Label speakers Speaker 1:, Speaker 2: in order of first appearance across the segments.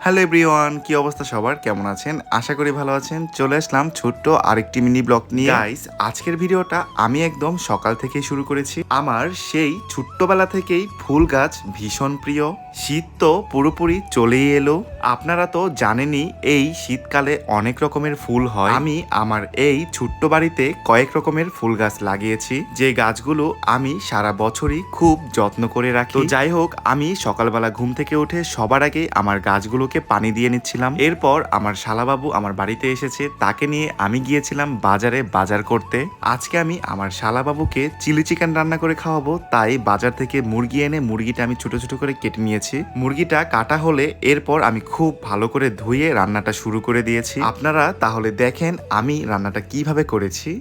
Speaker 1: Hello everyone কি অবস্থা সবার? কেমন আছেন? আশা করি ভালো আছেন। চলে আসলাম ছোট্ট আরেকটি মিনি ব্লগ নিয়ে। গাইস আজকের ভিডিওটা আমি একদম সকাল থেকে শুরু করেছি। আমার সেই ছোট্টবেলা থেকেই ফুল গাছ ভীষণ প্রিয়। শীত তো পুরোপুরি চলেই এলো। আপনারা তো জানেনই, এই শীতকালে অনেক রকমের ফুল হয়। আমি আমার এই ছোট্ট বাড়িতে কয়েক রকমের ফুল গাছ লাগিয়েছি। যে গাছগুলো আমি সারা বছরই খুব যত্ন করে রাখি। তো যাই হোক, আমি সকালবেলা ঘুম থেকে উঠে সবার আগে আমার গাছগুলোকে পানি দিয়ে নিচ্ছিলাম। এরপর আমার শালাবাবু আমার বাড়িতে এসেছে। তাকে নিয়ে আমি গিয়েছিলাম বাজারে বাজার করতে। আজকে আমি আমার শালাবাবুকে চিলি চিকেন রান্না করে খাওয়াবো। তাই বাজার থেকে মুরগি এনে মুরগিটা আমি ছোট ছোট করে কেটে নিয়েছি। মুরগিটা কাটা হলে এরপর আমি খুব ভালো করে ধুয়ে রান্নাটা শুরু করে দিয়েছি। আপনারা তাহলে দেখেন আমি রান্নাটা কীভাবে করেছি।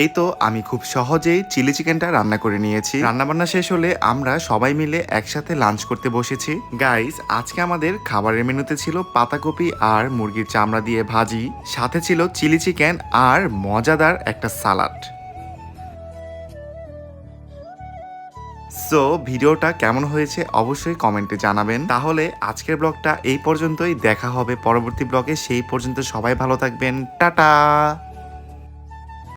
Speaker 1: এই তো আমি খুব সহজেই চিলি চিকেনটা রান্না করে নিয়েছি। রান্না বান্না শেষ হলে আমরা সবাই মিলে একসাথে লাঞ্চ করতে বসেছি। গাইস আজকে আমাদের খাবারের মেনুতে ছিল পাতাকপি আর মুরগির চামড়া দিয়ে ভাজি। সাথে ছিল চিলি চিকেন আর মজাদার একটা সালাড সো ভিডিওটা কেমন হয়েছে অবশ্যই কমেন্টে জানাবেন। তাহলে আজকের ব্লগটা এই পর্যন্তই। দেখা হবে পরবর্তী ব্লগে। সেই পর্যন্ত সবাই ভালো থাকবেন। টাটা!